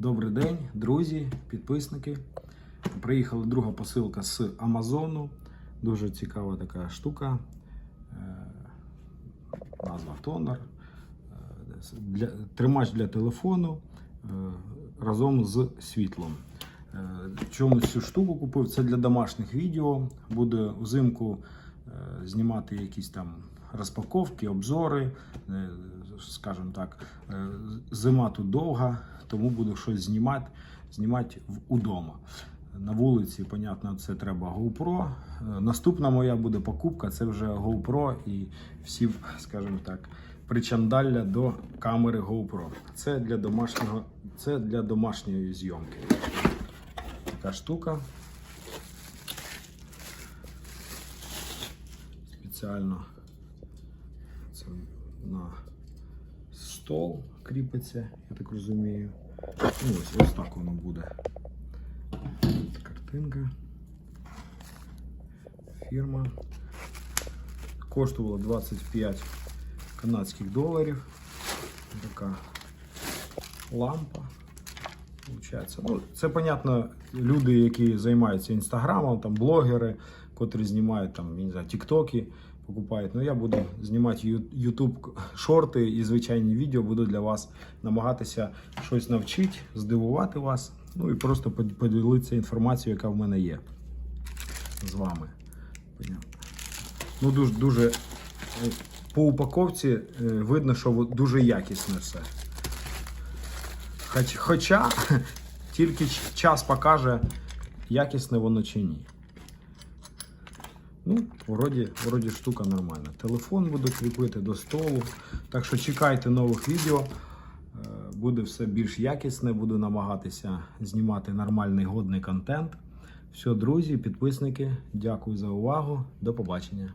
Добрий день, друзі, підписники. Приїхала друга посилка з Амазону. Дуже цікава така штука. Е, Назва Тонер. Е, Для, тримач для телефону е, разом з світлом. Чому цю штуку купив? Це для домашніх відео. Буде взимку знімати якісь там розпаковки, обзори. Скажімо так, зима тут довга, тому буду щось знімати, знімати удома. На вулиці, понятно, це треба GoPro. Е, Наступна моя буде покупка, це вже GoPro і всі, скажімо так, причандалля до камери GoPro. Це для домашнього, це для домашньої зйомки. Така штука. Спеціально це на стол кріпиться, я так розумію. Ну, ось, ось так воно буде. Картинка. Фірма. Коштувала 25 канадських доларів. Така лампа. Получається. Ну, це, понятно, люди, які займаються інстаграмом, там блогери, котрі знімають там, не знаю, тіктоки, покупають. Ну, я буду знімати Ютуб шорти і звичайні відео, буду для вас намагатися щось навчити, здивувати вас. Ну і просто поділитися інформацією, яка в мене є з вами. Ну, дуже, дуже е, по упаковці е, видно, що дуже якісне все. Хоч, хоча тільки час покаже, якісне воно чи ні. Ну, вроді, вроді штука нормальна. Телефон буду кріпити до столу. Так що чекайте нових відео. Е, Буде все більш якісне, буду намагатися знімати нормальний годний контент. Все, друзі, підписники, дякую за увагу. До побачення.